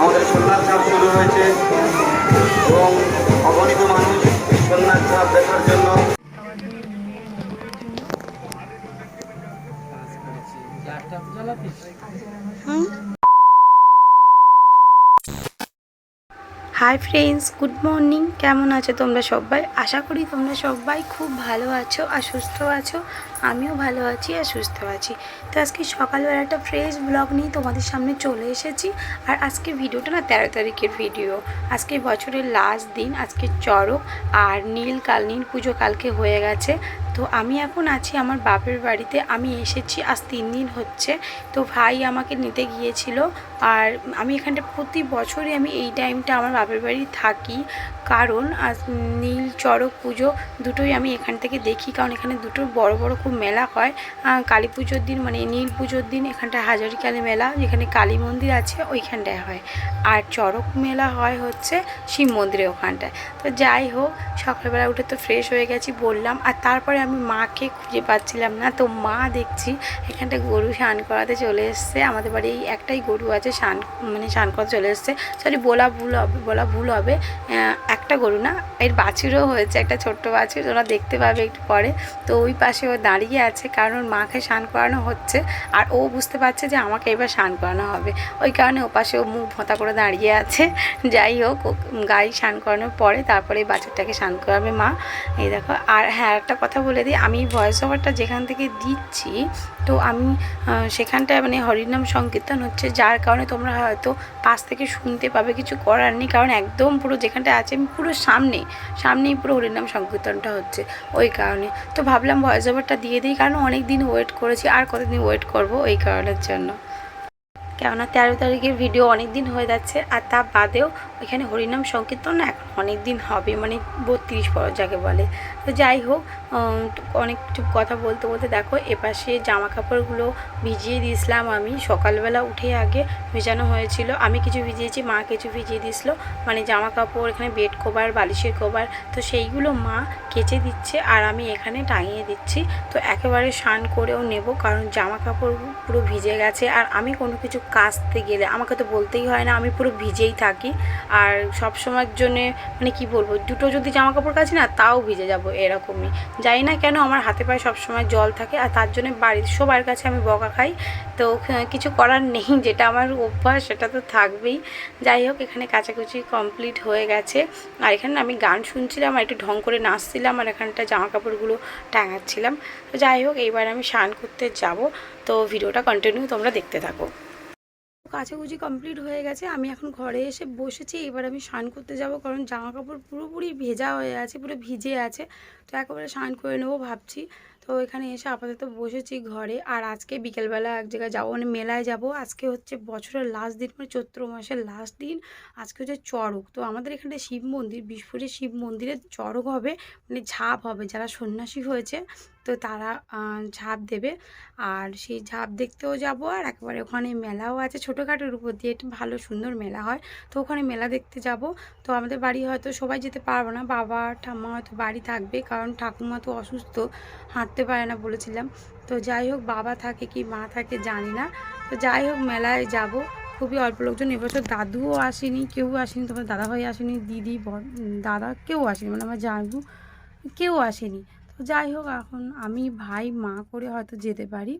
আমাদের সন্ন্যাস ধাপ শুরু হয়েছে এবং অগণিত মানুষ এই সন্ন্যাস ধাপ দেখার জন্য হাই ফ্রেন্ডস গুড মর্নিং কেমন আছো তোমরা সবাই? আশা করি তোমরা সবাই খুব ভালো আছো আর সুস্থ আছো। আমিও ভালো আছি আর সুস্থ আছি। তো আজকে সকালবেলা একটা ফ্রেশ ব্লগ নিয়ে তোমাদের সামনে চলে এসেছি। আর আজকে ভিডিওটা না তেরো তারিখের ভিডিও আজকে বছরের লাস্ট দিন, আজকে চড়ক আর নীল কাল, নীল পুজো কালকে হয়ে গেছে। তো আমি এখন আছি আমার বাপের বাড়িতে। আমি এসেছি, আজ তিন দিন হচ্ছে। তো ভাই আমাকে নিতে গিয়েছিল। আর আমি এখানটা প্রতি বছরই আমি এই টাইমটা আমার বাপের বাড়ি থাকি। কারণ আজ নীল চড়ক পুজো দুটোই আমি এখান থেকে দেখি। কারণ এখানে দুটো বড় বড় খুব মেলা হয়। কালী পুজোর দিন মানে নীল পুজোর দিন এখানটা হাজারিকালী মেলা, যেখানে কালী মন্দির আছে ওইখানটায় হয়। আর চড়ক মেলা হয় হচ্ছে শিব মন্দিরে ওখানটায়। তো যাই হোক, সকালবেলা উঠে তো ফ্রেশ হয়ে গেছি বললাম। আর তারপরে আমি মাকে খুঁজে পাচ্ছিলাম না। তো মা দেখছি এখানটা গরু স্নান করাতে চলে এসছে। আমাদের বাড়ি একটাই গরু আছে, স্নান মানে স্নান করাতে চলে এসছে। সরি বলা ভুল হবে, বলা ভুল হবে। একটা গরু না, এর বাছুরও হয়েছে, একটা ছোট্ট বাছুর ওরা দেখতে পাবে একটু পরে। তো ওই পাশে ও দাঁড়িয়ে আছে, কারণ ওর মাকে স্নান করানো হচ্ছে, আর ও বুঝতে পারছে যে আমাকে এবার স্নান করানো হবে। ওই কারণে ও পাশে ও মুখ ভোঁতা করে দাঁড়িয়ে আছে। যাই হোক গায়ে স্নান করানোর পরে তারপরে বাছুরটাকে স্নান করাবে মা। এই দেখো, আর হ্যাঁ একটা কথা বলে দিই, আমি ভয়েস ওভারটা যেখান থেকে দিচ্ছি, তো আমি সেখানটায় মানে হরিনাম সংকীর্তন হচ্ছে, যার কারণে তোমরা হয়তো পাশ থেকে শুনতে পাবে, কিছু করার নেই, কারণ একদম পুরো যেখানটা আছে, আমি পুরো সামনে, সামনেই পুরো হরিনাম সংকীর্তনটা হচ্ছে, ওই কারণে। তো ভাবলাম ভয়েস ওভারটা দিয়ে দিই, কারণ অনেক দিন ওয়েট করেছি, আর কতদিন ওয়েট করব ওই কারণের জন্য। কেননা তেরো তারিখের ভিডিও অনেক দিন হয়ে যাচ্ছে, আর তা বাদেও ওইখানে হরিনাম সংকীর্তন এখন অনেক দিন হবে মানে বত্রিশ পর যাকে বলে। তো যাই হোক অনেক কিছু কথা বলতে বলতে দেখো, এপাশে জামা কাপড়গুলো ভিজিয়ে দিয়েছিলাম আমি। সকালবেলা উঠে আগে ভেজানো হয়েছিল। আমি কিছু ভিজিয়েছি, মা কিছু ভিজিয়ে দিয়েছিলো। মানে জামা কাপড় এখানে বেড কভার, বালিশের কভার, তো সেইগুলো মা কেচে দিচ্ছে আর আমি এখানে টাঙিয়ে দিচ্ছি। তো একেবারে স্নান করেও নেব, কারণ জামা কাপড় পুরো ভিজে গেছে। আর আমি কোনো কিছু কাচতে গেলে, আমাকে তো বলতেই হয় না, আমি পুরো ভিজেই থাকি। আর সব সময়ের জন্যে মানে কি বলব, দুটো যদি জামা কাপড় কাচি না, তাও ভিজে যাব। এরকমই। জানি না কেন আমার হাতে পায়ে সবসময় জল থাকে আর তার জন্য বাড়ির সবার কাছে আমি বকা খাই। তো কিছু করার নেই, যেটা আমার অভ্যাস সেটা তো থাকবেই। যাই হোক, এখানে কাচাকুচি কমপ্লিট হয়ে গেছে। আর এখানে আমি গান শুনছিলাম আর একটু ঢং করে নাচছিলাম আর এখানটা জামা কাপড়গুলো টাঙাচ্ছিলাম। তো যাই হোক, এইবার আমি স্নান করতে যাব। তো ভিডিওটা কন্টিনিউ তোমরা দেখতে থাকো। কাচাকুচি কমপ্লিট হয়ে গেছে। আমি এখন ঘরে এসে বসেছি। এবার আমি স্নান করতে যাব কারণ জামা কাপড় পুরোপুরি ভেজা হয়ে আছে, পুরো ভিজে আছে। তো একেবারে স্নান করে নেব ভাবছি। তো এখানে এসে আপাতত বসেছি ঘরে। আর আজকে বিকেলবেলা এক জায়গায় যাব মানে মেলায় যাব। আজকে হচ্ছে বছরের লাস্ট দিন মানে চৈত্র মাসের লাস্ট দিন। আজকে হচ্ছে চড়ক। তো আমাদের এখানে শিব মন্দির, বিষ্ণুপুরের শিব মন্দিরে চড়ক হবে মানে ঝাঁপ হবে। যারা সন্ন্যাসী হয়েছে তো তারা ঝাঁপ দেবে। আর সেই ঝাঁপ দেখতেও যাব আর একেবারে ওখানে মেলাও আছে ছোটোখাটোর উপর দিয়ে। একটু ভালো সুন্দর মেলা হয়। তো ওখানে মেলা দেখতে যাব। তো আমাদের বাড়ি হয়তো সবাই যেতে পারব না। বাবা, ঠাম্মা হয়তো বাড়ি থাকবে। কারণ ঠাকুমা তো অসুস্থ, হাঁটতে পারে না বলেছিলাম। তো যাই হোক, বাবা থাকে কি মা থাকে জানি না। তো যাই হোক, মেলায় যাব। খুবই অল্প লোকজন। এবছর দাদুও আসেনি, কেউ আসেনি। তোমার দাদাভাই আসেনি, দিদি দাদা কেউ আসেনি। মানে আমার জানবু কেউ আসেনি। যাই হোক এখন আমি ভাই মা করে হয়তো যেতে পারি।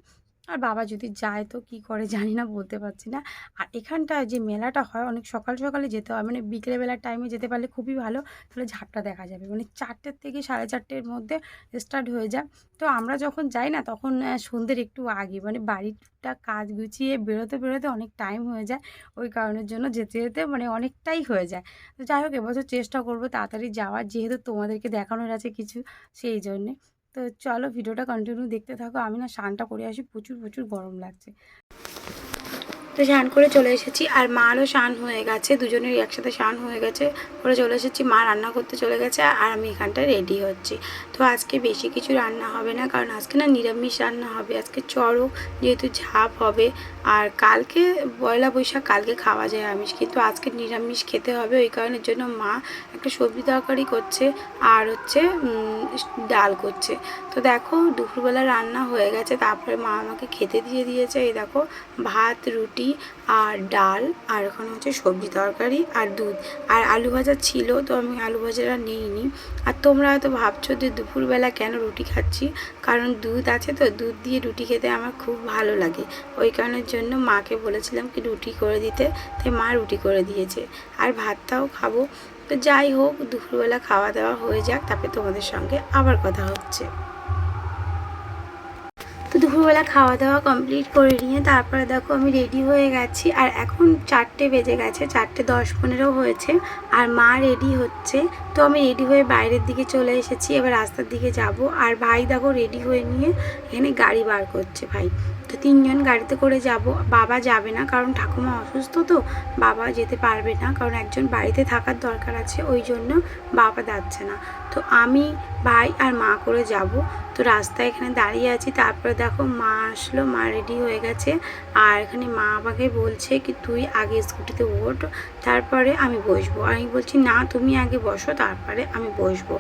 আর বাবা যদি যায় তো কি করে জানি না, বলতে পারছি না। আর এখানটায় যে মেলাটা হয়, অনেক সকাল সকালে যেতে হয় মানে বিকেলবেলার টাইমে যেতে পারলে খুবই ভালো। তাহলে ঝাপটা দেখা যাবে। মানে চারটের থেকে সাড়ে চারটের মধ্যে স্টার্ট হয়ে যায়। তো আমরা যখন যাই না, তখন সন্ধ্যের একটু আগে মানে বাড়িটা কাজ গুছিয়ে বেরোতে বেরোতে অনেক টাইম হয়ে যায়। ওই কারণের জন্য যেতে যেতে মানে অনেকটাই হয়ে যায়। তো যাই হোক, এবছর চেষ্টা করব তাড়াতাড়ি যাওয়ার। যেহেতু তোমাদেরকে দেখানোর আছে কিছু, সেই জন্যে। তো চলো ভিডিওটা কন্টিনিউ দেখতে থাকো। আমি না স্নানটা করে আসি, প্রচুর প্রচুর গরম লাগছে। তো স্নান করে চলে এসেছি আর মারও স্নান হয়ে গেছে দুজনের একসাথে স্নান হয়ে গেছে। করে চলে এসেছি, মা রান্না করতে চলে গেছে আর আমি এখানটায় রেডি হচ্ছি। তো আজকে বেশি কিছু রান্না হবে না, কারণ আজকে না নিরামিষ রান্না হবে। আজকে চড়ক, যেহেতু ঝাপ হবে আর কালকে পয়লা বৈশাখ, কালকে খাওয়া যায় আমিষ। কিন্তু আজকে নিরামিষ খেতে হবে, ওই কারণের জন্য মা একটা সবজি তরকারি করছে আর হচ্ছে ডাল করছে। তো দেখো দুপুরবেলা রান্না হয়ে গেছে, তারপরে মা আমাকে খেতে দিয়ে দিয়েছে। এই দেখো, ভাত, রুটি আর ডাল, আর ওখানে হচ্ছে সবজি তরকারি আর দুধ। আর আলু ভাজা ছিল, তো আমি আলু ভাজাটা নিইনি। আর তোমরা হয়তো ভাবছ যে দুপুরবেলা কেন রুটি খাচ্ছি? কারণ দুধ আছে তো, দুধ দিয়ে রুটি খেতে আমার খুব ভালো লাগে। ওই কারণের জন্য মাকে বলেছিলাম কি রুটি করে দিতে, তাই মা রুটি করে দিয়েছে। আর ভাতটাও খাব। তো যাই হোক, দুপুরবেলা খাওয়া দাওয়া হয়ে যাক, তারপরে তোমাদের সঙ্গে আবার কথা হচ্ছে। দুপুরবেলা খাওয়া দাওয়া কমপ্লিট করে নিয়ে তারপরে দেখো আমি রেডি হয়ে গেছি। আর এখন চারটে বেজে গেছে, চারটে দশ পনেরো হয়েছে। আর মা রেডি হচ্ছে। তো আমি রেডি হয়ে বাইরের দিকে চলে এসেছি, এবার রাস্তার দিকে যাব। আর ভাই দেখো রেডি হয়ে নিয়ে এখানে গাড়ি বার করছে ভাই। তো তিনজন গাড়িতে করে যাব। বাবা যাবে না কারণ ঠাকুমা অসুস্থ তো, বাবা যেতে পারবে না। কারণ একজন বাড়িতে থাকার দরকার আছে, ওই জন্য বাবা যাচ্ছে না। তো আমি, ভাই আর মা করে যাব। তো রাস্তায় এখানে দাঁড়িয়ে আছি। তারপরে দেখো মা আসলো, মা রেডি হয়ে গেছে। আর এখানে মা আমাকে বলছে কি, তুই আগে স্কুটিতে ওঠ, তারপরে আমি বসবো। আমি বলছি, না, তুমি আগে বসো, তারপরে আমি বসবো।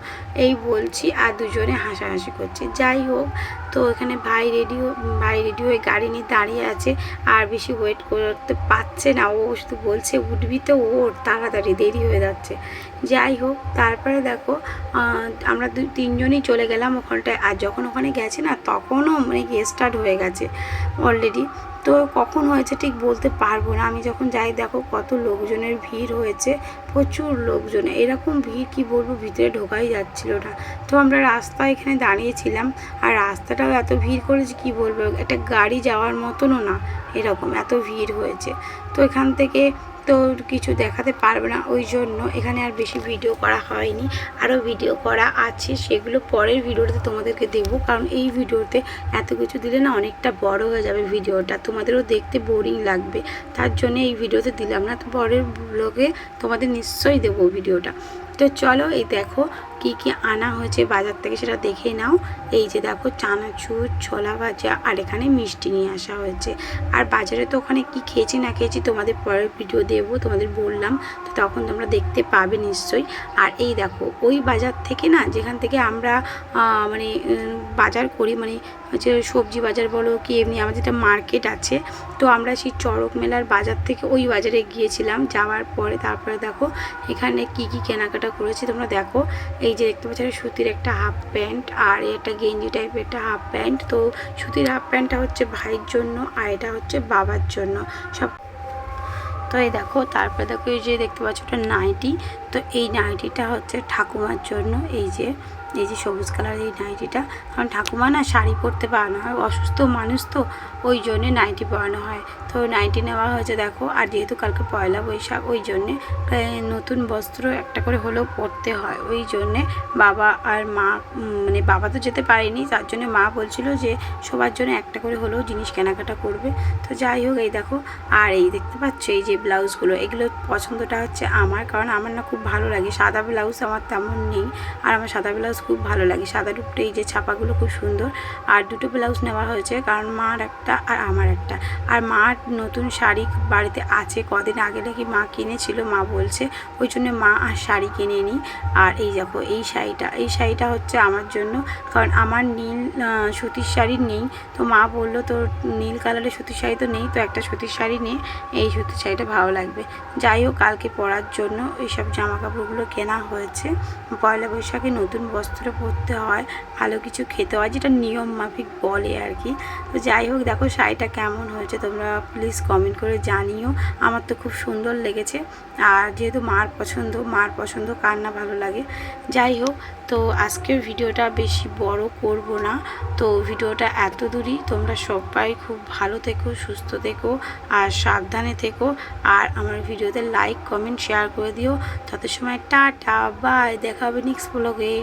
এই বলছি, আর দুজনে হাসাহাসি করছি। যাই হোক, তো এখানে ভাই রেডি ভাই রেডি হয়ে গাড়ি নিয়ে দাঁড়িয়ে আছে। আর বেশি ওয়েট করতে পারছে না। ও শুধু বলছে, উঠবি তো ওর তাড়াতাড়ি, দেরি হয়ে যাচ্ছে। যাই হোক, তারপরে দেখো আমরা তিনজনই চলে গেলাম ওখানটায়। আর যখন ওখানে গেছি না, তখনও মানে কি স্টার্ট হয়ে গেছে অলরেডি তো কখন হয়েছে ঠিক বলতে পারব না। আমি যখন যাই, দেখো কত লোকজনের ভিড় হয়েছে, প্রচুর লোকজন। এরকম ভিড় কি বলব? ভিতরে ঢোকাই যাচ্ছিল না। তো আমরা রাস্তায় এখানে দাঁড়িয়েছিলাম, আর রাস্তাটাও এত ভিড় করেছে কি বলব? একটা গাড়ি যাওয়ার মতনও না, এরকম এত ভিড় হয়েছে। তো এখান থেকে তো কিছু দেখাতে পারবে না, ওই জন্য এখানে আর বেশি ভিডিও করা হয়নি। আরও ভিডিও করা আছে, সেগুলো পরের ভিডিওতে তোমাদেরকে দেব, কারণ এই ভিডিওতে এত কিছু দিলে না অনেকটা বড় হয়ে যাবে ভিডিওটা তোমাদেরও দেখতে বোরিং লাগবে, তার জন্য এই ভিডিওতে দিলাম না, তো পরের ব্লগে তোমাদের নিশ্চয়ই দেবো ভিডিওটা তো চলো এই দেখো কি কি আনা হয়েছে বাজার থেকে, সেটা দেখে নাও। এই যে দেখো চানাচুর, ছোলা ভাজা, আর এখানে মিষ্টি নিয়ে আসা হয়েছে। আর বাজারে তো ওখানে কি খেয়েছি না খেয়েছি তোমাদের পরের ভিডিও দেবো, তোমাদের বললাম, তো তখন তোমরা দেখতে পাবে নিশ্চয়ই। আর এই দেখো, ওই বাজার থেকে না, যেখান থেকে আমরা মানে বাজার করি মানে হচ্ছে সবজি বাজার বলো কি এমনি আমাদের একটা মার্কেট আছে, তো আমরা সেই চড়ক মেলার বাজার থেকে ওই বাজারে গিয়েছিলাম। যাওয়ার পরে তারপরে দেখো এখানে কি কি কেনাকাটা করেছি, তোমরা দেখো। এই যে দেখতে পাচ্ছি সুতির একটা হাফ প্যান্ট আর একটা গেঞ্জি টাইপের একটা হাফ প্যান্ট তো সুতির হাফ প্যান্টটা হচ্ছে ভাইয়ের জন্য আর এটা হচ্ছে বাবার জন্য। সব তো এই দেখো, তারপরে দেখো এই যে দেখতে পাচ্ছ, ওটা নাইটি। তো এই নাইটিটা হচ্ছে ঠাকুমার জন্য। এই যে এই যে সবুজ কালার এই নাইটিটা। কারণ ঠাকুমা না শাড়ি পরতে পারানো হয় অসুস্থ মানুষ তো ওই জন্যে নাইটি পরানো হয়। তো নাইটি নেওয়া হয়েছে দেখো, আর যেহেতু কালকে পয়লা বৈশাখ, ওই জন্যে নতুন বস্ত্র একটা করে হলেও পরতে হয়। ওই জন্যে বাবা আর মা মানে বাবা তো যেতে পারেনি, তার জন্য মা বলছিল যে সবার জন্য একটা করে হলেও জিনিস কেনাকাটা করবে। তো যাই হোক, এই দেখো, আর এই দেখতে পাচ্ছ এই যে ব্লাউজগুলো, এগুলো পছন্দটা হচ্ছে আমার, কারণ আমার না খুব ভালো লাগে। সাদা ব্লাউজ আমার তেমন নেই, আর আমার সাদা ব্লাউজ খুব ভালো লাগে। সাদা উপরে এই যে ছাপাগুলো খুব সুন্দর। আর দুটো ব্লাউজ নেওয়া হয়েছে, কারণ মার একটা আর আমার একটা। আর মার নতুন শাড়ি বাড়িতে আছে, কদিন আগে নাকি মা কিনেছিল, মা বলছে, ওই জন্য মা আর শাড়ি কিনে নিই আর এই দেখো, এই শাড়িটা এই শাড়িটা হচ্ছে আমার জন্য, কারণ আমার নীল সুতির শাড়ি নেই। তো মা বলল, তোর নীল কালারের সুতির শাড়ি তো নেই, তো একটা সুতির শাড়ি নিয়ে এই সুতির শাড়িটা ভালো লাগবে। যাই হোক, কালকে পরার জন্য এইসব জামা কাপড়গুলো কেনা হয়েছে। পয়লা বৈশাখে নতুন বস্ত্র পরতে হয়, ভালো কিছু খেতে হয়, যেটা নিয়ম মাফিক বলে আর কি। তো যাই হোক, দেখো শাড়িটা কেমন হয়েছে তোমরা প্লিজ কমেন্ট করে জানিও। আমার তো খুব সুন্দর লেগেছে। আর যেহেতু মার পছন্দ মার পছন্দ কার না ভালো লাগে। যাই হোক, তো আজকের ভিডিওটা বেশি বড় করব না। তো ভিডিওটা এত দূরই তোমরা সবাই খুব ভালো থেকো, সুস্থ থেকো আর সাবধানে থেকো। আর আমার ভিডিওতে লাইক কমেন্ট শেয়ার করে দিও। তত সময় টাটা বাই দেখা হবে নেক্সট ব্লগে